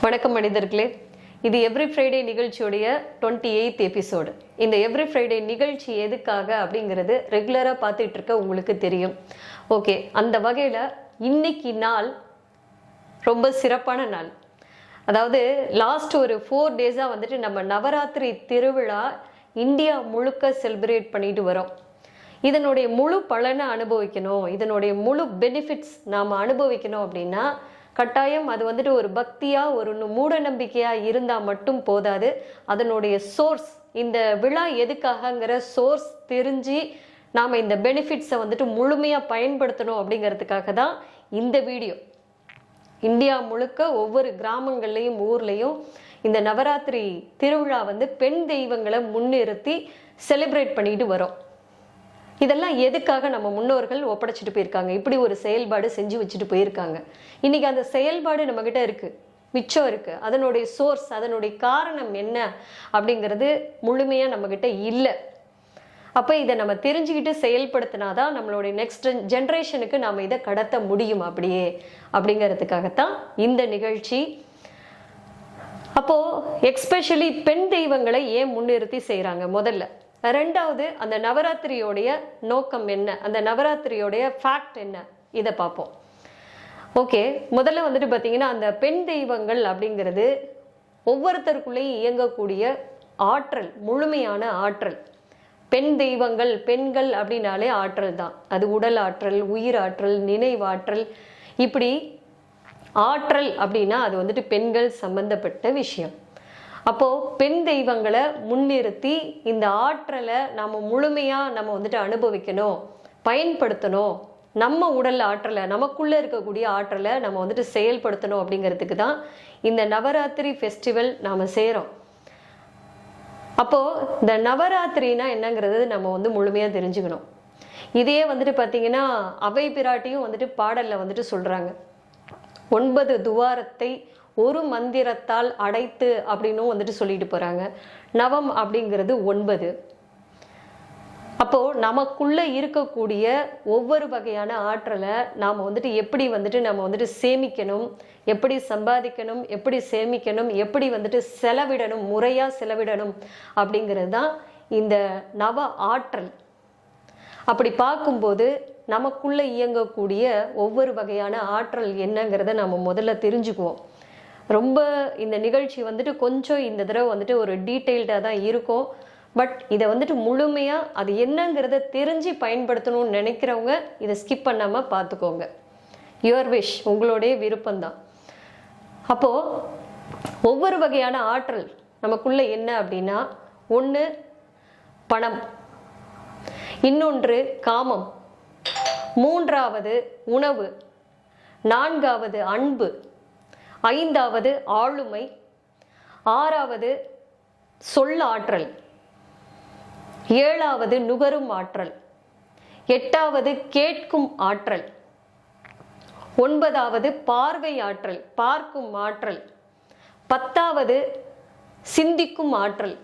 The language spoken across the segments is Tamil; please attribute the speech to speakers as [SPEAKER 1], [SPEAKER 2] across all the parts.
[SPEAKER 1] வணக்கம் மனிதர்களே. இது எவ்ரி ஃப்ரைடே நிகழ்ச்சியுடைய டுவெண்ட்டி எயித் எபிசோடு இந்த எவ்ரி ஃப்ரைடே நிகழ்ச்சி எதுக்காக அப்படிங்கிறது ரெகுலராக பார்த்துட்டு இருக்க உங்களுக்கு தெரியும். ஓகே அந்த வகையில் இன்னைக்கு நாள் ரொம்ப சிறப்பான நாள். அதாவது லாஸ்ட் ஒரு ஃபோர் டேஸாக வந்துட்டு நம்ம நவராத்திரி திருவிழா இந்தியா முழுக்க செலிப்ரேட் பண்ணிட்டு வரோம். இதனுடைய முழு பலனை அனுபவிக்கணும். இதனுடைய முழு பெனிஃபிட்ஸ் நாம் அனுபவிக்கணும் அப்படின்னா கட்டாயம் அது வந்துட்டு ஒரு பக்தியாக ஒரு மூட நம்பிக்கையாக இருந்தால் மட்டும் போதாது. அதனுடைய சோர்ஸ் இந்த விழா எதுக்காகங்கிற சோர்ஸ் தெரிஞ்சு நாம் இந்த பெனிஃபிட்ஸை வந்துட்டு முழுமையாக பயன்படுத்தணும் அப்படிங்கிறதுக்காக தான் இந்த வீடியோ. இந்தியா முழுக்க ஒவ்வொரு கிராமங்கள்லையும் ஊர்லேயும் இந்த நவராத்திரி திருவிழா வந்து பெண் தெய்வங்களை முன்னிறுத்தி செலிப்ரேட் பண்ணிட்டு வரோம். இதெல்லாம் எதுக்காக நம்ம முன்னோர்கள் ஒப்படைச்சிட்டு போயிருக்காங்க? இப்படி ஒரு செயல்பாடு செஞ்சு வச்சுட்டு போயிருக்காங்க. இன்னைக்கு அந்த செயல்பாடு நம்மக்கிட்ட இருக்கு. மிச்சம் இருக்கு. அதனுடைய சோர்ஸ் அதனுடைய காரணம் என்ன அப்படிங்கிறது முழுமையாக நம்மக்கிட்ட இல்லை. அப்போ இதை நம்ம தெரிஞ்சுக்கிட்டு செயல்படுத்தினாதான் நம்மளுடைய நெக்ஸ்ட் ஜென்ரேஷனுக்கு நாம் இதை கடத்த முடியும் அப்படியே. அப்படிங்கிறதுக்காகத்தான் இந்த நிகழ்ச்சி. அப்போது எக்ஸ்பெஷலி பெண் தெய்வங்களை ஏன் முன்னிறுத்தி செய்கிறாங்க முதல்ல ரெண்டாவது அந்த நவராத்திரியோடைய நோக்கம் என்ன? அந்த நவராத்திரியோடைய ஃபேக்ட் என்ன? இதை பார்ப்போம். ஓகே முதல்ல வந்துட்டு பார்த்தீங்கன்னா அந்த பெண் தெய்வங்கள் அப்படிங்கிறது ஒவ்வொருத்தருக்குள்ளேயும் இயங்கக்கூடிய ஆற்றல் முழுமையான ஆற்றல். பெண் தெய்வங்கள் பெண்கள் அப்படின்னாலே ஆற்றல் தான். அது உடல் ஆற்றல் உயிர் ஆற்றல் நினைவாற்றல் இப்படி ஆற்றல் அப்படின்னா அது வந்துட்டு பெண்கள் சம்பந்தப்பட்ட விஷயம். அப்போ பெண் தெய்வங்களை முன்னிறுத்தி இந்த ஆற்றலை நம்ம முழுமையா நம்ம வந்துட்டு அனுபவிக்கணும் பயன்படுத்தணும். நம்ம உடல் ஆற்றலை நமக்குள்ளே இருக்கக்கூடிய ஆற்றலை நம்ம வந்துட்டு செயல்படுத்தணும் அப்படிங்கிறதுக்கு தான் இந்த நவராத்திரி ஃபெஸ்டிவல் நாம் செய்கிறோம் அப்போது இந்த நவராத்திரினா என்னங்கிறது நம்ம வந்து முழுமையாக தெரிஞ்சுக்கணும். இதே வந்துட்டு பார்த்தீங்கன்னா அவை பிராட்டியும் வந்துட்டு பாடலில் வந்துட்டு சொல்கிறாங்க ஒன்பது துவாரத்தை ஒரு மந்திரத்தால் அடைத்து அப்படின்னும் வந்துட்டு சொல்லிட்டு போறாங்க. நவம் அப்படிங்கிறது ஒன்பது. அப்போ நமக்குள்ள இருக்கக்கூடிய ஒவ்வொரு வகையான ஆற்றலை நாம் வந்துட்டு எப்படி வந்துட்டு நம்ம வந்துட்டு சேமிக்கணும் எப்படி சம்பாதிக்கணும் எப்படி சேமிக்கணும் எப்படி வந்துட்டு செலவிடணும் முறையா செலவிடணும் அப்படிங்கிறது தான் இந்த நவ ஆற்றல். அப்படி பார்க்கும்போது நமக்குள்ள இயங்கக்கூடிய ஒவ்வொரு வகையான ஆற்றல் என்னங்கிறத நம்ம முதல்ல தெரிஞ்சுக்குவோம். ரொம்ப இந்த நிகழ்ச்சி வந்துட்டு கொஞ்சம் இந்த தடவை வந்துட்டு ஒரு டீட்டெயில்டாக தான் இருக்கும். பட் இதை வந்துட்டு முழுமையாக அது என்னங்கிறத தெரிஞ்சு பயன்படுத்தணும்னு நினைக்கிறவங்க இதை ஸ்கிப் பண்ணாமல் பார்த்துக்கோங்க. யுவர் விஷ் உங்களுடைய விருப்பம்தான். அப்போது ஒவ்வொரு வகையான ஆற்றல் நமக்குள்ளே என்ன அப்படின்னா ஒன்று பணம். இன்னொன்று காமம். மூன்றாவது உணவு. நான்காவது அன்பு. ஐந்தாவது ஆளுமை ஆறாவது சொல் ஆற்றல் ஏழாவது நுகரும் ஆற்றல் எட்டாவது கேட்கும் ஆற்றல் ஒன்பதாவது பார்வை ஆற்றல் பார்க்கும் ஆற்றல் பத்தாவது சிந்திக்கும் ஆற்றல்.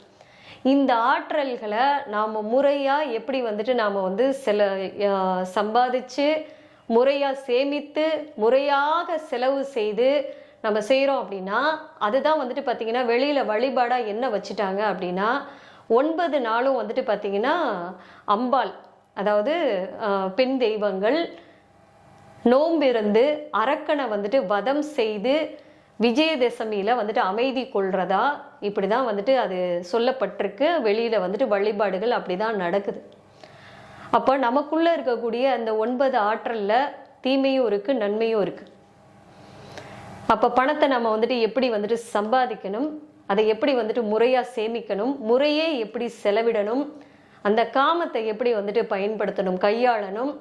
[SPEAKER 1] இந்த ஆற்றல்களை நாம் முறையாக எப்படி வந்துட்டு நாம் வந்து சில சம்பாதிச்சு முறையாக சேமித்து முறையாக செலவு செய்து நம்ம செய்கிறோம் அப்படின்னா அதுதான் வந்துட்டு பார்த்திங்கன்னா வெளியில் வழிபாடாக என்ன வச்சுட்டாங்க அப்படின்னா ஒன்பது நாளும் வந்துட்டு பார்த்திங்கன்னா அம்பாள் அதாவது பெண் தெய்வங்கள் நோம்பிருந்து அரக்கனை வந்துட்டு வதம் செய்து விஜயதசமியில் வந்துட்டு அமைதி கொள்றதா இப்படிதான் வந்துட்டு அது சொல்லப்பட்டிருக்கு. வெளியில் வந்துட்டு வழிபாடுகள் அப்படி தான் நடக்குது. அப்போ நமக்குள்ளே இருக்கக்கூடிய அந்த ஒன்பது ஆற்றலில் தீமையும் இருக்குது நன்மையும் இருக்குது அப்போ பணத்தை நம்ம வந்துட்டு எப்படி வந்துட்டு சம்பாதிக்கணும்? அதை எப்படி வந்துட்டு முறையாக சேமிக்கணும்? முறையே எப்படி செலவிடணும்? அந்த காமத்தை எப்படி வந்துட்டு பயன்படுத்தணும்? கையாளணும்?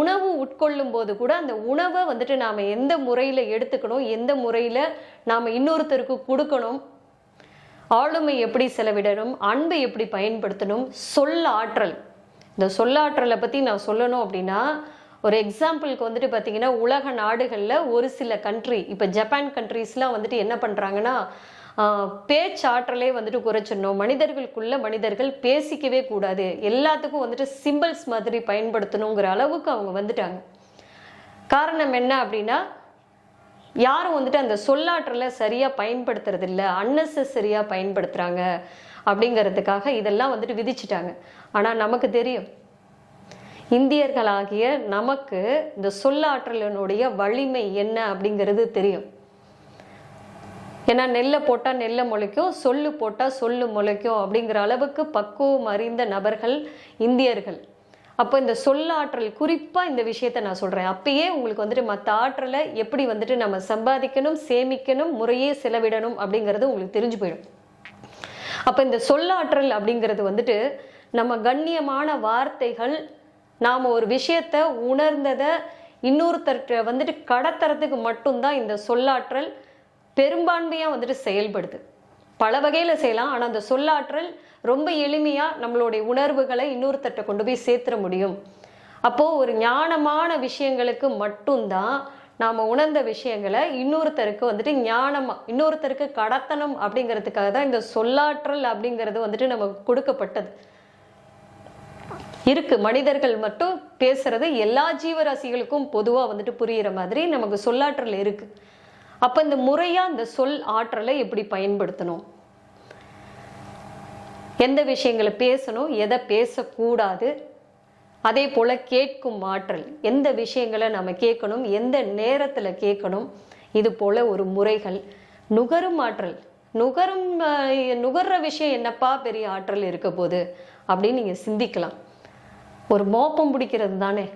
[SPEAKER 1] உணவு உட்கொள்ளும் போது கூட அந்த உணவை வந்துட்டு நாம் எந்த முறையில் எடுத்துக்கணும்? எந்த முறையில் நாம் இன்னொருத்தருக்கு கொடுக்கணும்? ஆளுமை எப்படி செலவிடணும்? அன்பை எப்படி பயன்படுத்தணும்? சொல் ஆற்றல் இந்த சொல்லாற்றலை பற்றி நான் சொல்லணும் அப்படின்னா ஒரு எக்ஸாம்பிளுக்கு வந்துட்டு பார்த்தீங்கன்னா உலக நாடுகளில் ஒரு சில கண்ட்ரி இப்போ ஜப்பான் கண்ட்ரீஸ்லாம் வந்துட்டு என்ன பண்ணுறாங்கன்னா பேச்சாற்றலே வந்துட்டு குறைச்சிடணும். மனிதர்களுக்குள்ள மனிதர்கள் பேசிக்கவே கூடாது. எல்லாத்துக்கும் வந்துட்டு சிம்பிள்ஸ் மாதிரி பயன்படுத்தணுங்கிற அளவுக்கு அவங்க வந்துட்டாங்க. காரணம் என்ன அப்படின்னா யாரும் வந்துட்டு அந்த சொல்லாற்றலை சரியாக பயன்படுத்துறது இல்லை அன்னெசரியாக பயன்படுத்துகிறாங்க அப்படிங்கிறதுக்காக இதெல்லாம் வந்துட்டு விதிச்சிட்டாங்க. ஆனால் நமக்கு தெரியும் இந்தியர்களாகிய நமக்கு இந்த சொல்லாற்றலினுடைய வலிமை என்ன அப்படிங்கிறது தெரியும். ஏன்னா நெல்லை போட்டால் நெல்லை முளைக்கும் சொல்லு போட்டால் சொல்லு முளைக்கும் அப்படிங்கிற அளவுக்கு பக்குவம் அறிந்த நபர்கள் இந்தியர்கள். அப்போ இந்த சொல்லாற்றல் குறிப்பாக இந்த விஷயத்த நான் சொல்கிறேன் அப்பயே உங்களுக்கு வந்துட்டு மற்ற ஆற்றலை எப்படி வந்துட்டு நம்ம சம்பாதிக்கணும் சேமிக்கணும் முறையே செலவிடணும் அப்படிங்கிறது உங்களுக்கு தெரிஞ்சு போயிடும். அப்போ இந்த சொல்லாற்றல் அப்படிங்கிறது வந்துட்டு நம்ம கண்ணியமான வார்த்தைகள் நாம் ஒரு விஷயத்த உணர்ந்ததை இன்னொருத்தர்கிட்ட வந்துட்டு கடத்துறதுக்கு மட்டும்தான் இந்த சொல்லாற்றல் பெரும்பான்மையாக வந்துட்டு செயல்படுது. பல வகையில் செய்யலாம். ஆனால் அந்த சொல்லாற்றல் ரொம்ப எளிமையாக நம்மளுடைய உணர்வுகளை இன்னொருத்தர்கிட்ட கொண்டு போய் சேர்த்துற முடியும். அப்போது ஒரு ஞானமான விஷயங்களுக்கு மட்டும்தான் நாம் உணர்ந்த விஷயங்களை இன்னொருத்தருக்கு வந்துட்டு ஞானமாக இன்னொருத்தருக்கு கடத்தணும் அப்படிங்கிறதுக்காக தான் இந்த சொல்லாற்றல் அப்படிங்கிறது வந்துட்டு நமக்கு கொடுக்கப்பட்டது. இருக்கு. மனிதர்கள் மட்டும் பேசுறது எல்லா ஜீவராசிகளுக்கும் பொதுவாக வந்துட்டு புரியிற மாதிரி நமக்கு சொல்லாற்றல் இருக்கு. அப்போ இந்த முறையா இந்த சொல் ஆற்றலை எப்படி பயன்படுத்தணும்? எந்த விஷயங்களை பேசணும் எதை பேசக்கூடாது அதே போல் கேட்கும் ஆற்றல். எந்த விஷயங்களை நம்ம கேட்கணும் எந்த நேரத்தில் கேட்கணும் இது போல் ஒரு முறைகள். நுகரும் ஆற்றல். நுகரும் நுகர்ற விஷயம் என்னப்பா பெரிய ஆற்றல் இருக்க போகுது? அப்படின்னு நீங்கள் சிந்திக்கலாம். ஒரு மோப்பம் பிடிக்கிறது தானே?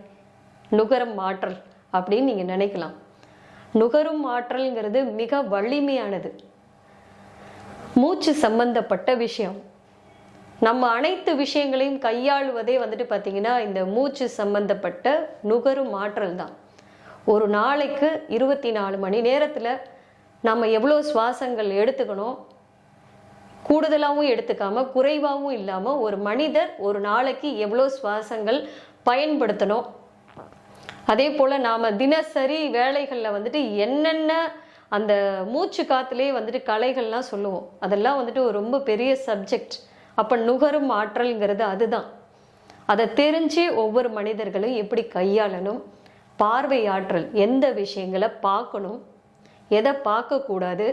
[SPEAKER 1] நுகரும் ஆற்றல் அப்படின்னு நீங்கள் நினைக்கலாம். நுகரும் ஆற்றல்ங்கிறது மிக வலிமையானது. மூச்சு சம்பந்தப்பட்ட விஷயம். நம்ம அனைத்து விஷயங்களையும் கையாளுவதே வந்துட்டு பார்த்தீங்கன்னா இந்த மூச்சு சம்பந்தப்பட்ட நுகரும் ஆற்றல் தான். ஒரு நாளைக்கு இருபத்தி நாலு மணி நேரத்தில் நம்ம எவ்வளோ சுவாசங்கள் எடுத்துக்கணும் கூடுதலாகவும் எடுத்துக்காம குறைவாகவும் இல்லாமல் ஒரு மனிதர் ஒரு நாளைக்கு எவ்வளோ சுவாசங்கள் பயன்படுத்தணும்? அதே போல் நாம் தினசரி வேலைகளில் வந்துட்டு என்னென்ன அந்த மூச்சு காத்துலேயே வந்துட்டு கலைகள்லாம் சொல்லுவோம். அதெல்லாம் வந்துட்டு ஒரு ரொம்ப பெரிய சப்ஜெக்ட் அப்போ நுகரும் ஆற்றல்ங்கிறது அதுதான். அதை தெரிஞ்சு ஒவ்வொரு மனிதர்களும் எப்படி கையாளணும்? பார்வை ஆற்றல் எந்த விஷயங்களை பார்க்கணும்? எதை பார்க்கக்கூடாது?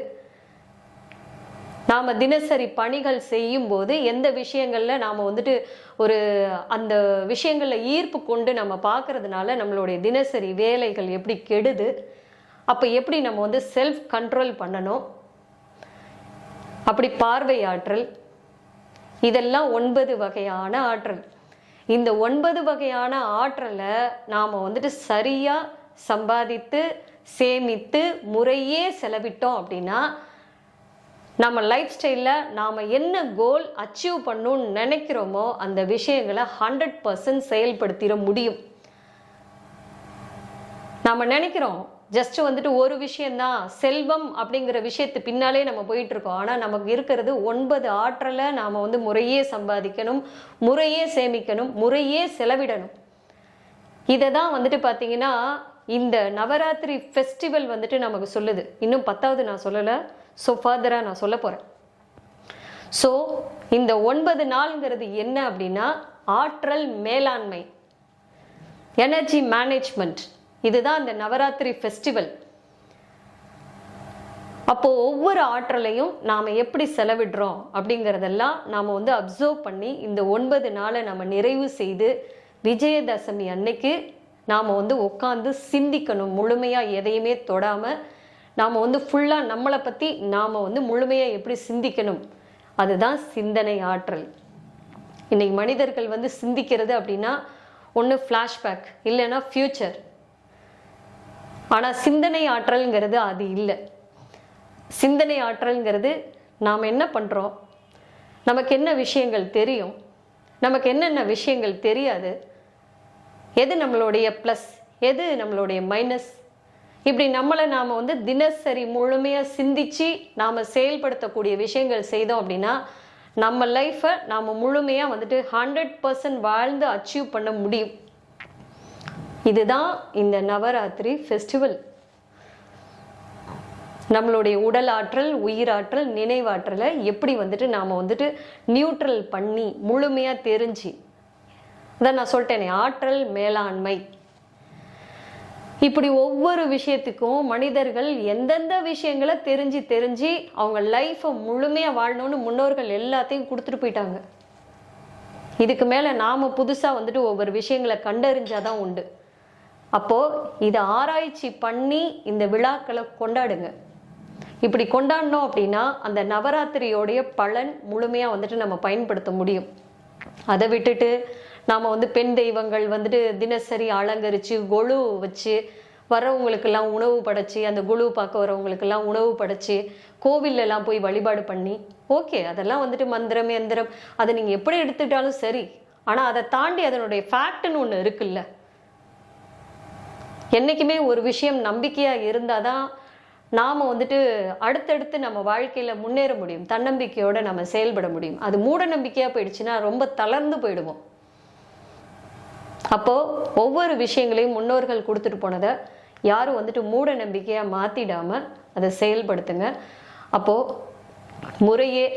[SPEAKER 1] நாம் தினசரி பணிகள் செய்யும்போது எந்த விஷயங்களில் நாம் வந்துட்டு ஒரு அந்த விஷயங்களில் ஈர்ப்பு கொண்டு நம்ம பார்க்கறதுனால நம்மளுடைய தினசரி வேலைகள் எப்படி கெடுது அப்போ எப்படி நம்ம வந்து செல்ஃப் கண்ட்ரோல் பண்ணணும் அப்படி பார்வை ஆற்றல் இதெல்லாம் ஒன்பது வகையான ஆற்றல். இந்த ஒன்பது வகையான ஆற்றலை நாம் வந்துட்டு சரியாக சம்பாதித்து சேமித்து முறையே செலவிட்டோம் அப்படின்னா நம்ம லைஃப் ஸ்டைலில் நாம் என்ன கோல் அச்சீவ் பண்ணணும்னு நினைக்கிறோமோ அந்த விஷயங்களை ஹண்ட்ரட் பர்சன்ட் செயல்படுத்திட முடியும். நாம் நினைக்கிறோம் ஜஸ்ட் வந்துட்டு ஒரு விஷயந்தான் செல்வம் அப்படிங்கிற விஷயத்து பின்னாலே நம்ம போயிட்டு இருக்கோம் ஆனால் நமக்கு இருக்கிறது ஒன்பது ஆற்றலை நாம் வந்து முறையே சம்பாதிக்கணும் முறையே சேமிக்கணும் முறையே செலவிடணும். இதை தான் வந்துட்டு பார்த்தீங்கன்னா இந்த நவராத்திரி ஃபெஸ்டிவல் வந்துட்டு நமக்கு சொல்லுது. இன்னும் பத்தாவது நான் சொல்லலை. ஸோ ஃபர்தராக நான் சொல்ல போகிறேன் ஸோ இந்த ஒன்பது நாள்ங்கிறது என்ன அப்படின்னா ஆற்றல் மேலாண்மை எனர்ஜி மேனேஜ்மெண்ட் இதுதான் இந்த நவராத்திரி ஃபெஸ்டிவல் அப்போது ஒவ்வொரு ஆற்றலையும் நாம் எப்படி செலவிடுறோம் அப்படிங்கிறதெல்லாம் நாம் வந்து அப்சர்வ் பண்ணி இந்த ஒன்பது நாளை நம்ம நிறைவு செய்து விஜயதசமி அன்னைக்கு நாம் வந்து உட்காந்து சிந்திக்கணும். முழுமையாக எதையுமே தொடாமல் நாம் வந்து ஃபுல்லாக நம்மளை பற்றி நாம் வந்து முழுமையாக எப்படி சிந்திக்கணும்? அதுதான் சிந்தனை ஆற்றல். இன்னைக்கு மனிதர்கள் வந்து சிந்திக்கிறது அப்படின்னா ஒன்று ஃப்ளாஷ்பேக் இல்லைன்னா ஃப்யூச்சர் ஆனால் சிந்தனை ஆற்றல்ங்கிறது அது இல்லை. சிந்தனை ஆற்றல்ங்கிறது நாம் என்ன பண்ணுறோம் நமக்கு என்ன விஷயங்கள் தெரியும்? நமக்கு என்னென்ன விஷயங்கள் தெரியாது? எது நம்மளுடைய ப்ளஸ் எது நம்மளுடைய மைனஸ் இப்படி நம்மளை நாம் வந்து தினசரி முழுமையாக சிந்திச்சு நாம் செயல்படுத்தக்கூடிய விஷயங்கள் செய்தோம் அப்படின்னா நம்ம லைஃப்பை நாம் முழுமையாக வந்துட்டு ஹண்ட்ரட் பர்சன்ட் வாழ்ந்து அச்சீவ் பண்ண முடியும். இதுதான் இந்த நவராத்திரி ஃபெஸ்டிவல் நம்மளுடைய உடல் ஆற்றல் உயிராற்றல் நினைவாற்றலை எப்படி வந்துட்டு நாம் வந்துட்டு நியூட்ரல் பண்ணி முழுமையாக தெரிஞ்சு அதான் நான் சொல்லிட்டேனே ஆற்றல் மேலாண்மை. இப்படி ஒவ்வொரு விஷயத்துக்கும் மனிதர்கள் எந்தெந்த விஷயங்களை தெரிஞ்சு தெரிஞ்சு அவங்க லைஃப்பை முழுமையாக வாழணும்னு முன்னோர்கள் எல்லாத்தையும் கொடுத்துட்டு போயிட்டாங்க. இதுக்கு மேலே நாம் புதுசாக வந்துட்டு ஒவ்வொரு விஷயங்களை கண்டறிஞ்சாதான் உண்டு. அப்போது இதை ஆராய்ச்சி பண்ணி இந்த விழாக்களை கொண்டாடுங்க. இப்படி கொண்டாடினோம் அப்படின்னா அந்த நவராத்திரியோடைய பலன் முழுமையாக வந்துட்டு நம்ம பயன்படுத்த முடியும். அதை விட்டுட்டு நாம் வந்து பெண் தெய்வங்கள் வந்துட்டு தினசரி அலங்கரித்து கொழு வச்சு வரவங்களுக்கெல்லாம் உணவு படைச்சி அந்த குழு பார்க்க வரவங்களுக்கெல்லாம் உணவு படைச்சி கோவிலெல்லாம் போய் வழிபாடு பண்ணி ஓகே அதெல்லாம் வந்துட்டு மந்திரம் எந்திரம் அதை நீங்கள் எப்படி எடுத்துக்கிட்டாலும் சரி. ஆனால் அதை தாண்டி அதனுடைய ஃபேக்ட்னு ஒன்று இருக்குல்ல. என்றைக்குமே ஒரு விஷயம் நம்பிக்கையாக இருந்தால் தான் நாம் வந்துட்டு அடுத்தடுத்து நம்ம வாழ்க்கையில் முன்னேற முடியும். தன்னம்பிக்கையோடு நம்ம செயல்பட முடியும். அது மூட நம்பிக்கையாக போயிடுச்சுன்னா ரொம்ப தளர்ந்து போயிடுவோம். அப்போது ஒவ்வொரு விஷயங்களையும் முன்னோர்கள் கொடுத்துட்டு போனதை யாரும் வந்துட்டு மூட நம்பிக்கையாக மாற்றிடாமல் அதை செயல்படுத்துங்க. அப்போது முறையே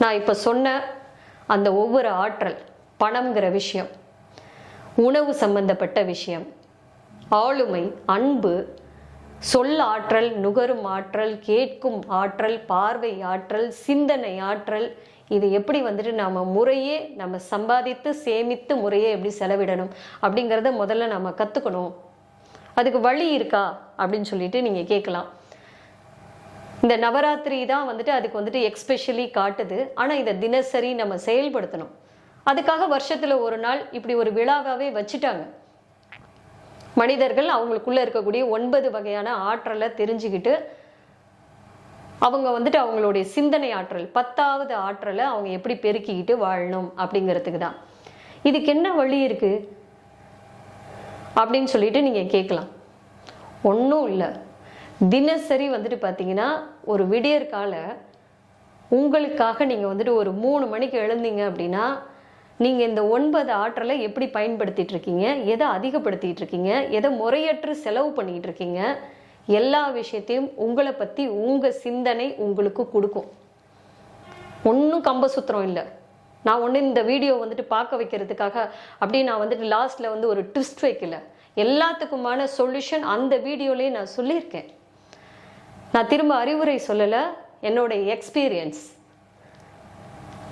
[SPEAKER 1] நான் இப்போ சொன்ன அந்த ஒவ்வொரு ஆற்றல் பணம்ங்கிற விஷயம் உணவு சம்பந்தப்பட்ட விஷயம் ஆளுமை அன்பு சொல் ஆற்றல் நுகரும் ஆற்றல் கேட்கும் ஆற்றல் பார்வை ஆற்றல் சிந்தனை ஆற்றல். இது எப்படி வந்துட்டு நாம் முறையே நம்ம சம்பாதித்து சேமித்து முறையே எப்படி செலவிடணும் அப்படிங்கிறத முதல்ல நம்ம கற்றுக்கணும் அதுக்கு வழி இருக்கா அப்படின்னு சொல்லிட்டு நீங்கள் கேட்கலாம். இந்த நவராத்திரி தான் வந்துட்டு அதுக்கு வந்துட்டு எக்ஸ்பெஷலி காட்டுது. ஆனால் இதை தினசரி நம்ம செயல்படுத்தணும். அதுக்காக வருஷத்தில் ஒரு நாள் இப்படி ஒரு விழாவாகவே வச்சுட்டாங்க. மனிதர்கள் அவங்களுக்குள்ள இருக்கக்கூடிய ஒன்பது வகையான ஆற்றலை தெரிஞ்சுக்கிட்டு அவங்க வந்துட்டு அவங்களுடைய சிந்தனை ஆற்றல் பத்தாவது ஆற்றலை அவங்க எப்படி பெருக்கிக்கிட்டு வாழணும் அப்படிங்கிறதுக்கு தான். இதுக்கு என்ன வழி இருக்கு? அப்படின்னு சொல்லிட்டு நீங்கள் கேட்கலாம். ஒன்றும் இல்லை. தினசரி வந்துட்டு பார்த்தீங்கன்னா ஒரு விடியற்கால உங்களுக்காக நீங்கள் வந்துட்டு ஒரு மூணு மணிக்கு எழுந்தீங்க அப்படின்னா நீங்கள் இந்த ஒன்பது ஆற்றலை எப்படி பயன்படுத்திட்டு இருக்கீங்க எதை அதிகப்படுத்திட்டு இருக்கீங்க எதை முறையற்று செலவு பண்ணிட்டு இருக்கீங்க எல்லா விஷயத்தையும் உங்களை பற்றி உங்கள் சிந்தனை உங்களுக்கு கொடுக்கும். ஒன்றும் கம்பசூத்திரம் இல்லை. நான் ஒன்று இந்த வீடியோ வந்துட்டு பார்க்க வைக்கிறதுக்காக அப்படி நான் வந்துட்டு லாஸ்ட்டில் வந்து ஒரு ட்விஸ்ட் வைக்கல. எல்லாத்துக்குமான சொல்யூஷன் அந்த வீடியோலேயே நான் சொல்லியிருக்கேன். நான் திரும்ப அறிவுரை சொல்லலை என்னோட எக்ஸ்பீரியன்ஸ்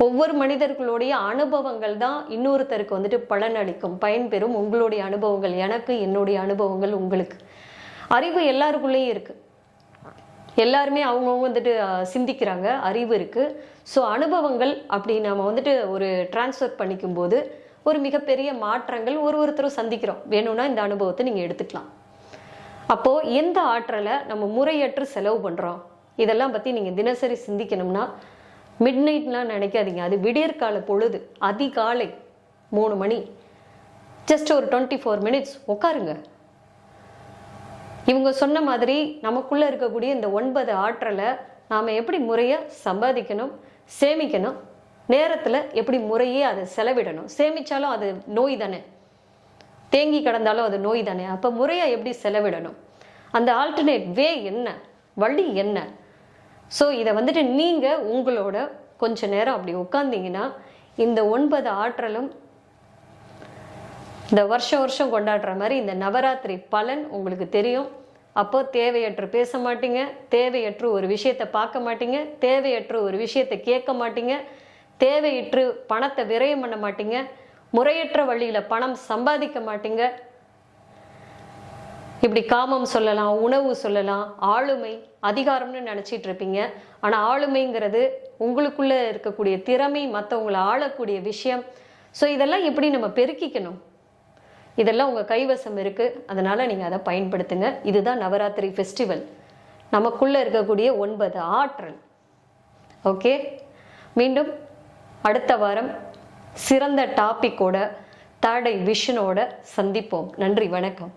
[SPEAKER 1] ஒவ்வொரு மனிதர்களுடைய அனுபவங்கள் தான் இன்னொருத்தருக்கு வந்துட்டு பலன் அளிக்கும். பயன்பெறும் உங்களுடைய அனுபவங்கள் எனக்கு என்னுடைய அனுபவங்கள் உங்களுக்கு. அறிவு எல்லாருக்குள்ளேயும் இருக்கு. எல்லாருமே அவங்கவுங்க வந்துட்டு சிந்திக்கிறாங்க. அறிவு இருக்கு. ஸோ அனுபவங்கள் அப்படி நம்ம வந்துட்டு ஒரு டிரான்ஸ்ஃபர் பண்ணிக்கும் போது ஒரு மிகப்பெரிய மாற்றங்கள் ஒரு ஒருத்தரும் சந்திக்கிறோம். வேணும்னா இந்த அனுபவத்தை நீங்கள் எடுத்துக்கலாம். அப்போது எந்த ஆற்றலை நம்ம முறையற்று செலவு பண்ணுறோம் இதெல்லாம் பற்றி நீங்கள் தினசரி சிந்திக்கணும்னா மிட் நைட்லாம் நினைக்காதீங்க. அது விடியற்கால பொழுது. அதிகாலை மூணு மணி. ஜஸ்ட் ஒரு டுவெண்ட்டி ஃபோர் மினிட்ஸ் உட்காருங்க. இவங்க சொன்ன மாதிரி நமக்குள்ளே இருக்கக்கூடிய இந்த ஒன்பது ஆற்றலை நாம் எப்படி முறையாக சம்பாதிக்கணும் சேமிக்கணும் நேரத்தில் எப்படி முறையே அதை செலவிடணும். சேமித்தாலும் அது நோய் தானே. தேங்கி கிடந்தாலும் அது நோய் தானே. அப்போ முறையாக எப்படி செலவிடணும்? அந்த ஆல்டர்னேட் வே என்ன? வழி என்ன? ஸோ இதை வந்துட்டு நீங்கள் உங்களோட கொஞ்ச நேரம் அப்படி உட்காந்தீங்கன்னா இந்த ஒன்பது ஆற்றலும் இந்த வருஷம் வருஷம் கொண்டாடுற மாதிரி இந்த நவராத்திரி பலன் உங்களுக்கு தெரியும். அப்போ தேவையற்று பேச மாட்டீங்க தேவையற்று ஒரு விஷயத்தை பார்க்க மாட்டீங்க தேவையற்று ஒரு விஷயத்தை கேட்க மாட்டீங்க தேவையற்று பணத்தை விரயம் பண்ண மாட்டீங்க முறையற்ற வழியில் பணம் சம்பாதிக்க மாட்டீங்க இப்படி காமம் சொல்லலாம் உணவு சொல்லலாம் ஆளுமை அதிகாரம்னு நினச்சிட்டு இருப்பீங்க. ஆனால் ஆளுமைங்கிறது உங்களுக்குள்ளே இருக்கக்கூடிய திறமை மற்றவங்களை ஆளக்கூடிய விஷயம். ஸோ இதெல்லாம் எப்படி நம்ம பெருக்கிக்கணும்? இதெல்லாம் உங்கள் கைவசம் இருக்குது அதனால் நீங்கள் அதை பயன்படுத்துங்க. இதுதான் நவராத்திரி ஃபெஸ்டிவல் நமக்குள்ளே இருக்கக்கூடிய ஒன்பது ஆற்றல். ஓகே மீண்டும் அடுத்த வாரம் சிறந்த டாப்பிக்கோட தேர்ட் ஐ விஷனோட சந்திப்போம். நன்றி வணக்கம்.